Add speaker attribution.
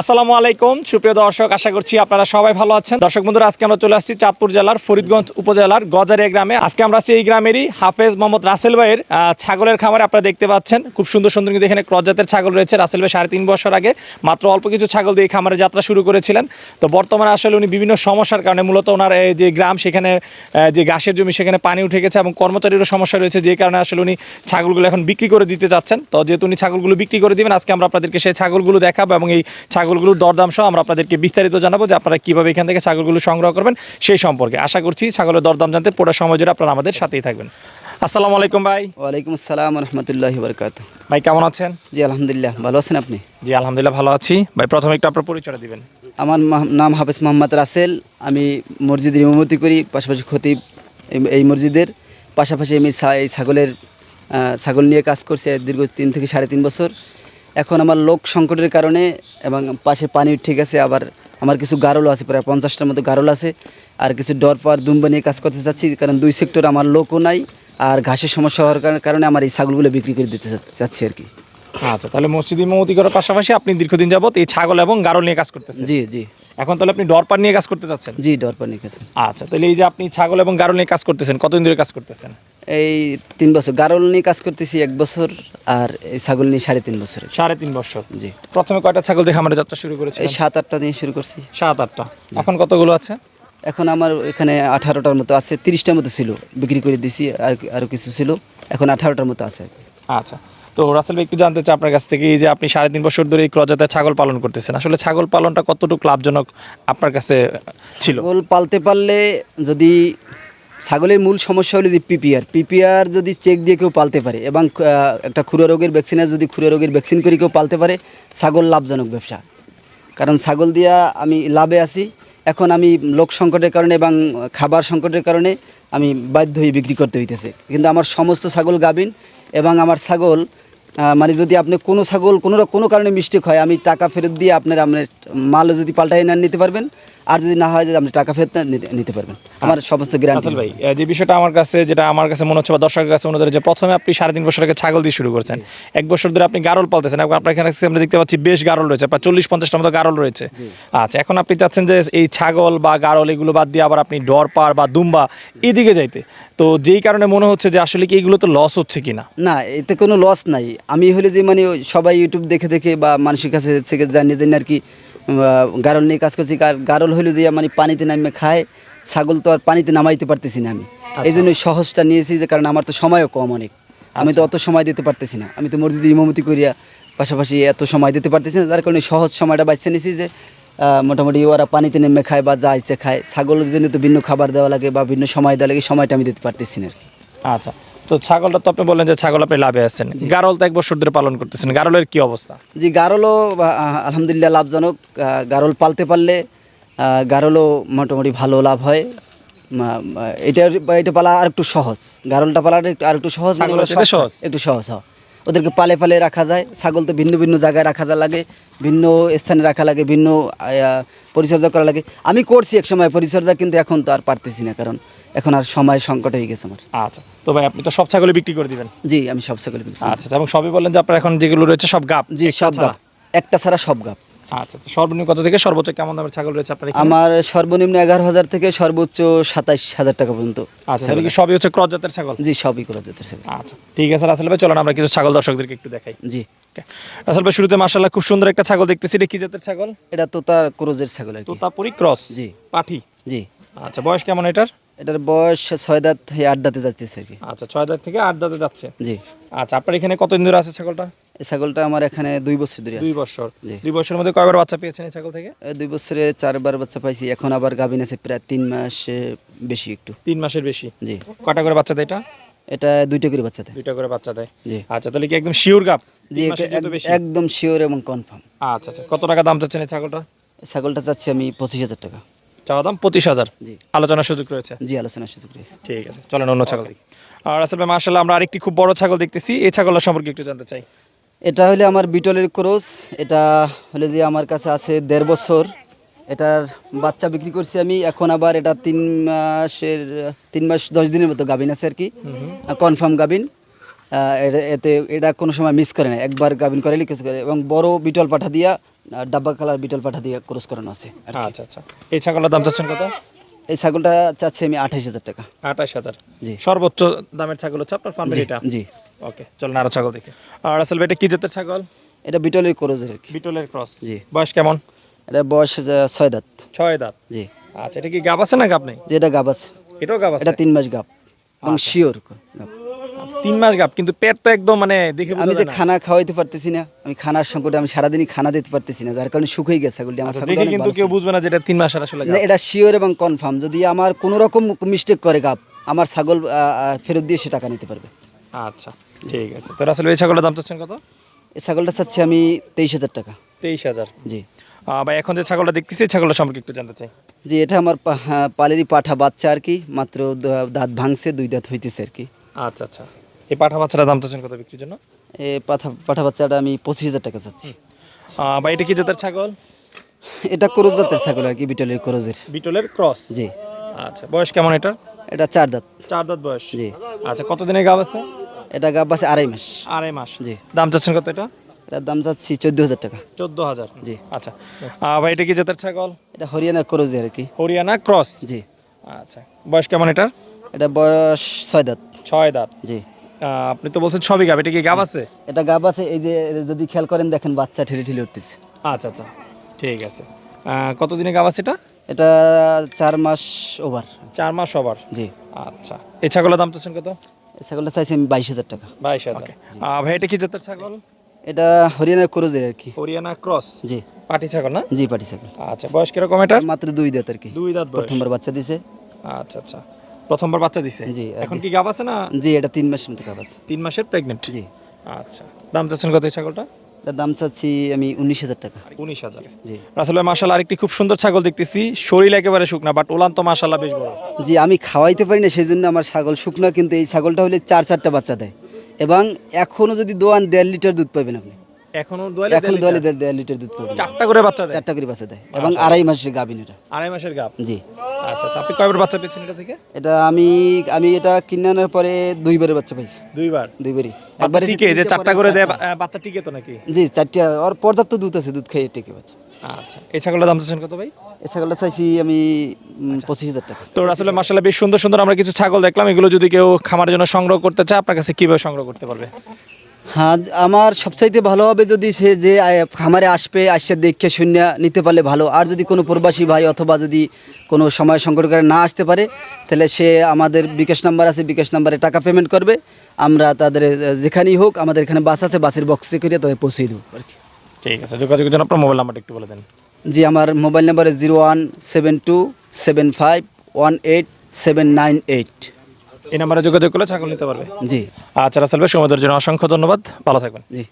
Speaker 1: আসসালামু আলাইকুম। সুপ্রিয় দর্শক, আশা করছি আপনারা সবাই ভালো আছেন। দর্শক বন্ধুরা, আজকে আমরা চলে আসছি চাঁদপুর জেলার ফরিদগঞ্জ উপজেলার গজারিয়া গ্রামে। আজকে আমরা আছি এই গ্রামেরই হাফেজ মোহাম্মদ রাসেল ভাইয়ের ছাগলের খামারে। আপনারা দেখতে পাচ্ছেন, খুব সুন্দর সুন্দর কিন্তু এখানে ক্রস জাতের ছাগল রয়েছে। রাসেল ভাই সাড়ে তিন বছর আগে মাত্র অল্প কিছু ছাগল দিয়ে খামারে যাত্রা শুরু করেছিলেন। তো বর্তমানে আসলে উনি বিভিন্ন সমস্যার কারণে মূলত ওনার এই যে গ্রাম, সেখানে যে ঘাসের জমি, সেখানে পানি উঠে গেছে এবং কর্মচারীরও সমস্যা রয়েছে। যে কারণে আসলে উনি ছাগলগুলো এখন বিক্রি করে দিতে যাচ্ছেন তো যেহেতু উনি ছাগলগুলো বিক্রি করে দিবেন, আজকে আমরা আপনাদেরকে সেই ছাগলগুলো দেখাবো এবং এই ছাগলগুলোর দরদাম সহ আমরা আপনাদেরকে বিস্তারিত জানাব যে আপনারা কীভাবে এখান থেকে ছাগলগুলো সংগ্রহ করবেন সেই সম্পর্কে। আশা করছি ছাগলের দরদাম জানতে পুরো সময় জুড়ে আপনারা আমাদের সাথেই থাকবেন। আসসালামু আলাইকুম ভাই।
Speaker 2: ওয়ালাইকুম আসসালাম রহমতুল্লাহ বরকাত
Speaker 1: ভাই কেমন আছেন?
Speaker 2: জি আলহামদুলিল্লাহ। ভালো আছেন আপনি?
Speaker 1: জি আলহামদুলিল্লাহ ভালো আছি। ভাই প্রথমে একটু আপনার পরিচয় দিবেন।
Speaker 2: আমার নাম হাফেজ মোহাম্মদ রাসেল। আমি মসজিদের ইমামতি করি পাশাপাশি খতিব এই- এই মসজিদের। পাশাপাশি আমি এই ছাগলের ছাগল নিয়ে কাজ করছি দীর্ঘ তিন থেকে সাড়ে তিন বছর। এখন আমার লোক সংকটের কারণে এবং পাশে পানি ঠিক আছে আবার আমার কিছু গারলও আছে প্রায় পঞ্চাশটার মতো গারল আছে আর কিছু ডরপার দুম্বা নিয়ে কাজ করতে চাচ্ছি কারণ দুই সেক্টর আমার লোকও নাই আর ঘাসের সমস্যা হওয়ার কারণে- কারণে আমার এই ছাগলগুলো বিক্রি করে দিতে চাচ্ছি আর কি।
Speaker 1: আচ্ছা তাহলে মসজিদ ইমামতি করার পাশাপাশি আপনি দীর্ঘদিন যাবত এই ছাগল এবং গারল নিয়ে কাজ করতেছেন।
Speaker 2: জি জি।
Speaker 1: এখন তাহলে আপনি ডরপার নিয়ে কাজ করতে চাচ্ছেন?
Speaker 2: জি ডরপার নিয়ে কাজ
Speaker 1: আচ্ছা তাহলে এই যে আপনি ছাগল এবং গারল নিয়ে কাজ করতেছেন কতদিন ধরে কাজ করতেছেন?
Speaker 2: এই তিন বছর গারল নিয়ে কাজ করতেছি এক বছর আর এই ছাগল নিয়ে সাড়ে তিন বছর।
Speaker 1: সাড়ে তিন বছর?
Speaker 2: জি।
Speaker 1: প্রথমে কয়টা ছাগল দেখে আমরা যাত্রা শুরু করেছি
Speaker 2: এই সাত আটটা দিয়ে শুরু করছি।
Speaker 1: সাত আটটা। এখন কতগুলো আছে?
Speaker 2: এখন আমার এখানে আঠারোটার মতো আছে তিরিশটার মতো ছিল বিক্রি করে দিছি আর আরও কিছু ছিল এখন আঠারোটার মতো আছে।
Speaker 1: আচ্ছা। তো রাসেল ভাই একটু জানতে চাই আপনার কাছ থেকে এই যে আপনি সাড়ে তিন বছর ধরে এই ক্রজাতে ছাগল পালন করতেছেন আসলে ছাগল পালনটা কতটুকু লাভজনক আপনার কাছে ছিল?
Speaker 2: ছাগল পালতে পারলে যদি ছাগলের মূল সমস্যা হলো যে পিপিআর। পিপিআর যদি চেক দিয়ে কেউ পালতে পারে এবং একটা খুরা রোগের ভ্যাকসিনের যদি খুরা রোগের ভ্যাকসিন করে কেউ পালতে পারে, ছাগল লাভজনক ব্যবসা। কারণ ছাগল দিয়া আমি লাভে আছি, এখন আমি লোক সংকটের কারণে এবং খাবার সংকটের কারণে আমি বাধ্য হয়ে বিক্রি করতে হইতেছে। কিন্তু আমার সমস্ত ছাগল গাবিন এবং আমার ছাগল মানে যদি আপনি কোনো ছাগল কোনো কোনো কারণে মিস্টেক হয়, আমি টাকা ফেরত দিয়ে আপনার আপনার মালও যদি পাল্টাই না নিতে পারবেন আর যদি না হয় যে আপনি টাকা ফেরত নিতে- পারবেন। আমার সমস্ত গ্যারান্টি
Speaker 1: ভাই যে বিষয়টা আমার কাছে যেটা আমার কাছে মনে হচ্ছে বা দর্শকের কাছে মনে যে প্রথমে আপনি সাড়ে তিন বছর আগে ছাগল দিয়ে শুরু করছেন। এক বছর ধরে আপনি গারল পালতেছেন এবং আপনার এখানে আমরা দেখতে পাচ্ছি বেশ গারল রয়েছে প্রায় চল্লিশ পঞ্চাশটার মতো গারল রয়েছে। আচ্ছা এখন আপনি চাচ্ছেন যে এই ছাগল বা গারল এগুলো বাদ দিয়ে আবার আপনি ডরপার বা দুম্বা এদিকে যাইতে। তো যেই কারণে মনে হচ্ছে যে আসলে কি এগুলো তো লস হচ্ছে কিনা?
Speaker 2: না এতে কোনো লস নাই। আমি হলে যে মানে সবাই ইউটিউব দেখে দেখে বা মানুষের কাছে থেকে জানিয়ে জানি আর কি গারল নিয়ে কাজ করছি। কার- গারল হইল যে মানে পানিতে নামে খায়। ছাগল তো আর পানিতে নামাইতে পারতেছি না আমি। এই জন্য সহজটা নিয়েছি যে কারণ আমার তো সময়ও কম অনেক। আমি তো অত সময় দিতে পারতেছি না। আমি তো মসজিদে ইমামতি করিয়া পাশাপাশি এত সময় দিতে পারতেছি না। যার কারণে সহজ সময়টা বাঁচতে নিয়েছি যে মোটামুটি ওরা পানিতে নেমে খায় বা যা ইচ্ছে খায়। ছাগলের জন্য তো ভিন্ন খাবার দেওয়া লাগে বা ভিন্ন সময় দেওয়া লাগে সময়টা আমি দিতে পারতেছি না আর কি।
Speaker 1: আচ্ছা। তো ছাগলটা তো আপনি বললেন যে ছাগল আপনি লাভে আছেন। গারল তো এক বছর ধরে পালন করতেছেন গারলের কি অবস্থা?
Speaker 2: জি গারলও আলহামদুলিল্লাহ লাভজনক। গারল পালতে পারলে গারলও মোটামুটি ভালো লাভ হয়। মা- এটা পালা আর একটু সহজ গারলটা পালা আর একটু সহজ? একটু সহজ হয়। ওদেরকে পালে পালে রাখা যায়। ছাগল তো ভিন্ন ভিন্ন জায়গায় রাখা যা লাগে ভিন্ন স্থানে রাখা লাগে ভিন্ন পরিচর্যা করা লাগে। আমি করছি এক সময় পরিচর্যা কিন্তু এখন তো আর পারতেছি না কারণ এখন আর সময় সংকট হয়ে গেছে আমার।
Speaker 1: আচ্ছা তো ভাই আপনি তো সব ছাগলই বিক্রি করে দিবেন?
Speaker 2: জি আমি সব ছাগল বিক্রি
Speaker 1: আচ্ছা আচ্ছা, এবং সবই বললেন যে আপনার এখন যেগুলো রয়েছে সব গাপ
Speaker 2: জি সব গাপ। একটা ছাড়া সব গাপ।
Speaker 1: আচ্ছা আচ্ছা। সর্বনিম্ন কত থেকে সর্বোচ্চ কেমন দামের ছাগল রয়েছে আপনার
Speaker 2: আমার সর্বনিম্ন এগারো হাজার থেকে সর্বোচ্চ সাতাইশ হাজার টাকা পর্যন্ত
Speaker 1: আচ্ছা কি সবই হচ্ছে ক্রস জাতের ছাগল?
Speaker 2: জি সবই করা যেতে পারে।
Speaker 1: আচ্ছা ঠিক আছে আসলে ভাই চলুন আমরা কিছু ছাগল দর্শকদেরকে একটু দেখাই।
Speaker 2: জি।
Speaker 1: আসলে ভাই শুরুতে মার্শাল্লাহ খুব সুন্দর একটা ছাগল দেখতেছি। এটা কি জাতের ছাগল?
Speaker 2: এটা তো তার ক্রোজের ছাগল আর কি।
Speaker 1: তোতাপুরি ক্রস?
Speaker 2: জি।
Speaker 1: পাঠি?
Speaker 2: জি।
Speaker 1: আচ্ছা বয়স কেমন এটার?
Speaker 2: এটার বয়স ছয় দাঁত আট দাঁতে যাচ্ছে আর কি।
Speaker 1: আচ্ছা ছয় দাঁত থেকে আট দাঁতে যাচ্ছে।
Speaker 2: জি।
Speaker 1: আচ্ছা আপনার এখানে কতদিন ধরে আছে ছাগলটা?
Speaker 2: এই ছাগলটা আমার এখানে দুই বছর ধরে
Speaker 1: দুই বছর। দুই বছরের মধ্যে কয়বার বাচ্চা পেয়েছেন এই ছাগল থেকে?
Speaker 2: দুই বছরে চারবার বাচ্চা পাইছি এখন আবার গাভিন আছে প্রায় তিন মাসে বেশি একটু।
Speaker 1: তিন মাসের বেশি?
Speaker 2: জি।
Speaker 1: কটা করে বাচ্চা দেয় এটা?
Speaker 2: এটা দুইটা করে বাচ্চা দেয়।
Speaker 1: দুইটা করে বাচ্চা দেয়।
Speaker 2: জি।
Speaker 1: আচ্ছা তাহলে কি একদম শিওর গাপ
Speaker 2: জি। একদম শিওর এবং কনফার্ম।
Speaker 1: আচ্ছা আচ্ছা কত টাকা দাম চাচ্ছেন এই ছাগলটা
Speaker 2: ছাগলটা চাচ্ছি আমি পঁচিশ হাজার টাকা।
Speaker 1: চাওয়া দাম পঁচিশ হাজার?
Speaker 2: জি।
Speaker 1: আলোচনার সুযোগ রয়েছে?
Speaker 2: জি আলোচনার সুযোগ রয়েছে।
Speaker 1: ঠিক আছে চলেন অন্য ছাগল দেখি। আর আসলে মার্শাল্লাহ আমরা আরেকটি খুব বড় ছাগল দেখতেছি। এই ছাগলের সম্পর্কে একটু জানতে চাই।
Speaker 2: এটা হলে আমার বিটলের ক্রস এটা হলে যে আমার কাছে আছে দেড় বছর। এটার বাচ্চা বিক্রি করছি আমি এখন আবার এটা তিন মাসের তিন মাস দশ দিনের মতো গাভিন আছে আর কি। কনফার্ম গাভিন। এতে এটা কোনো সময় মিস করে না একবার গাভিন করাইলে কিছু করে। এবং বড় বিটল পাঠা দিয়া ডাব্বা কালার বিটল পাঠা দিয়ে ক্রস করানো আছে
Speaker 1: আচ্ছা আচ্ছা। এই ছাগলের দাম চাচ্ছেন কত?
Speaker 2: এই ছাগলটা চাচ্ছি আমি আঠাইশ হাজার টাকা।
Speaker 1: আঠাশ হাজার।
Speaker 2: জি।
Speaker 1: সর্বোচ্চ দামের ছাগল হচ্ছে আপনার ফার্মের এটা?
Speaker 2: জি।
Speaker 1: ওকে চল আরও ছাগল দেখে। আর আসলে এটা কি জাতের ছাগল?
Speaker 2: এটা বিটলের ক্রোজের আর কি
Speaker 1: বিটলের ক্রস।
Speaker 2: জি।
Speaker 1: বয়স কেমন?
Speaker 2: এটা বয়স ছয় দাঁত।
Speaker 1: ছয় দাঁত?
Speaker 2: জি।
Speaker 1: আচ্ছা এটা কি গাব আছে না গাব নেই?
Speaker 2: যে এটা গাব আছে।
Speaker 1: এটাও গাব আছে?
Speaker 2: এটা তিন মাস গাব। এবং শিওর
Speaker 1: আচ্ছা, তিন মাস গাব কিন্তু পেট তো একদম মানে দেখে
Speaker 2: আমি যে খানা খাওয়াইতে পারতেছি না আমি খানার সংকটে আমি সারাদিনই খানা দিতে পারতেছি না যার কারণে শুকিয়ে গেছে ছাগলটি। আমার
Speaker 1: আচ্ছা,
Speaker 2: অনেক
Speaker 1: কিন্তু কেউ বুঝবে না যেটা তিন মাসের আসলে
Speaker 2: না এটা শিওর এবং কনফার্ম যদি আমার কোনো রকম মিস্টেক করে গাব আমার ছাগল ফেরত দিয়ে সে টাকা নিতে পারবে।
Speaker 1: আচ্ছা ঠিক আছে। তো আসলে এই ছাগলের দাম চাচ্ছেন কত?
Speaker 2: এই ছাগলটা চাচ্ছি আমি তেইশ হাজার টাকা।
Speaker 1: তেইশ হাজার?
Speaker 2: জি।
Speaker 1: ভাই এখন যে ছাগলটা দেখতেছি এই ছাগলটা সম্পর্কে একটু জানতে চাই।
Speaker 2: জি এটা আমার পালেরই পাঠা বাচ্চা আর কি মাত্র দাঁত ভাঙছে দুই দাঁত হইতেছে আর কি।
Speaker 1: আচ্ছা আচ্ছা। এই পাঠা বাচ্চাটার দাম চাচ্ছেন কত বিক্রির জন্য?
Speaker 2: এ পাঠা পাঠা বাচ্চাটা আমি পঁচিশ হাজার টাকা চাচ্ছি।
Speaker 1: ভাই এটা কি জাতের ছাগল?
Speaker 2: এটা করজ জাতের ছাগল আর কি বিটলের করজের।
Speaker 1: বিটলের ক্রস?
Speaker 2: জি।
Speaker 1: আচ্ছা বয়স কেমন এটার?
Speaker 2: এটা চার দাঁত।
Speaker 1: চার দাঁত বয়স।
Speaker 2: জি।
Speaker 1: আচ্ছা কত দিনের গাব আছে?
Speaker 2: এটা গাব আছে আড়াই মাস।
Speaker 1: আড়াই মাস।
Speaker 2: জি।
Speaker 1: দাম চাচ্ছেন কত এটা?
Speaker 2: এটার দাম চাচ্ছি চোদ্দ হাজার টাকা।
Speaker 1: চোদ্দ হাজার
Speaker 2: জি।
Speaker 1: আচ্ছা। ভাই এটা কি জাতের ছাগল?
Speaker 2: এটা হরিয়ানা করজের আর কি।
Speaker 1: হরিয়ানা ক্রস?
Speaker 2: জি।
Speaker 1: আচ্ছা। বয়স কেমন এটার?
Speaker 2: এটা বয়স ছয় দাঁত।
Speaker 1: ছয় দাঁত।
Speaker 2: জি।
Speaker 1: আপনি তো বলছেন সবই গাব এটা কি গাব আছে?
Speaker 2: এটা গাব আছে এই যে যদি খেয়াল করেন দেখেন বাচ্চা ঠেলে ঠেলে উঠতেছে।
Speaker 1: আচ্ছা আচ্ছা। ঠিক আছে। আহ, কত দিনে গাব আছে এটা?
Speaker 2: এটা চার মাস ওভার।
Speaker 1: চার মাস ওভার।
Speaker 2: জি।
Speaker 1: আচ্ছা। এই ছাগলের দাম চাচ্ছেন কত?
Speaker 2: ছাগলটা চাইছি আমি বাইশ হাজার টাকা।
Speaker 1: বাইশ হাজার। ভাই এটা কি জাতের ছাগল?
Speaker 2: এটা হরিয়ানা ক্রোজের আর কি।
Speaker 1: হরিয়ানা ক্রস।
Speaker 2: জি।
Speaker 1: পাটি ছাগল না?
Speaker 2: জি পাটি ছাগল।
Speaker 1: আচ্ছা বয়স কীরকম এটা
Speaker 2: মাত্র দুই দাঁত আর কি।
Speaker 1: দুই দাঁত
Speaker 2: প্রথমবার বাচ্চা দিছে।
Speaker 1: আচ্ছা আচ্ছা। প্রথমবার বাচ্চা দিছে?
Speaker 2: জি,
Speaker 1: এখন কি। গাব আছে না?
Speaker 2: জি এটা তিন মাস মতো গাব আছে।
Speaker 1: তিন মাসের প্রেগনেন্ট
Speaker 2: জি।
Speaker 1: আচ্ছা। দাম চাচ্ছেন কত এই ছাগলটা?
Speaker 2: দাম চাচ্ছি আমি উনিশ হাজার টাকা।
Speaker 1: উনিশ হাজার।
Speaker 2: জি।
Speaker 1: রাসেল ভাই আরেকটি খুব সুন্দর ছাগল দেখতেছি। শরীর একেবারে শুকনা বাট ওলান তো মাসাল্লাহ বেশ বড়।
Speaker 2: জি আমি খাওয়াইতে পারি না সেই জন্য আমার ছাগল শুকনো কিন্তু এই ছাগলটা হলে চার চারটা বাচ্চা দেয়। এবং এখনও যদি দোয়ান দেড় লিটার দুধ পাবেন আপনি।
Speaker 1: এখনও
Speaker 2: এখনও দোয়ালে দেড় দেড় লিটার দুধ পাবেন।
Speaker 1: চারটা করে বাচ্চা দেয়?
Speaker 2: চারটা করে বাচ্চা দেয়। এবং আড়াই মাসের গাভিন এটা।
Speaker 1: আড়াই মাসের গাব?
Speaker 2: জি।
Speaker 1: আচ্ছা আচ্ছা আপনি কয়বার বাচ্চা পেয়েছেন এটা থেকে?
Speaker 2: এটা আমি আমি এটা কিনে আনার পরে দুইবারে বাচ্চা পাইছি।
Speaker 1: দুইবার?
Speaker 2: দুইবারই।
Speaker 1: একবার টিকে যে চারটা করে দেয় বাচ্চা টিকে তো নাকি?
Speaker 2: জি চারটা আর পর্যাপ্ত দুধ আছে দুধ খেয়ে টিকে বাচ্চা।
Speaker 1: আচ্ছা এই ছাগলের দাম চাচ্ছেন কত ভাই?
Speaker 2: এই ছাগলটা চাইছি আমি
Speaker 1: আচ্ছা।
Speaker 2: পঁচিশ হাজার টাকা।
Speaker 1: তো আসলে মাসাল্লাহ বেশ সুন্দর সুন্দর আমরা কিছু ছাগল দেখলাম এগুলো যদি কেউ খামারের জন্য সংগ্রহ করতে চায় আপনার কাছে কীভাবে সংগ্রহ করতে পারবে?
Speaker 2: হ্যাঁ আমার সবচাইতে ভালো হবে যদি সে যে খামারে আসবে আসছে দেখে শূন্য নিতে পারলে ভালো। আর যদি কোনো প্রবাসী ভাই অথবা যদি কোনো সময় সংকট করে না আসতে পারে তাহলে সে আমাদের বিকাশ নাম্বার আছে বিকাশ নাম্বারে টাকা পেমেন্ট করবে। আমরা তাদের যেখানেই হোক আমাদের এখানে বাস আছে বাসের বক্সে করে তাদের পৌঁছে দেবো আর কি।
Speaker 1: ঠিক আছে যোগাযোগের জন্য আপনার মোবাইল নাম্বারটা একটু বলে দেন।
Speaker 2: জি আমার mobile number zero one seven two seven five one eight seven nine eight
Speaker 1: এই নাম্বারে যোগাযোগ করলে ছাগল নিতে পারবে।
Speaker 2: জি।
Speaker 1: আচ্ছা রাসেল ভাই সময় দেওয়ার জন্য অসংখ্য ধন্যবাদ। ভালো থাকবেন।
Speaker 2: জি।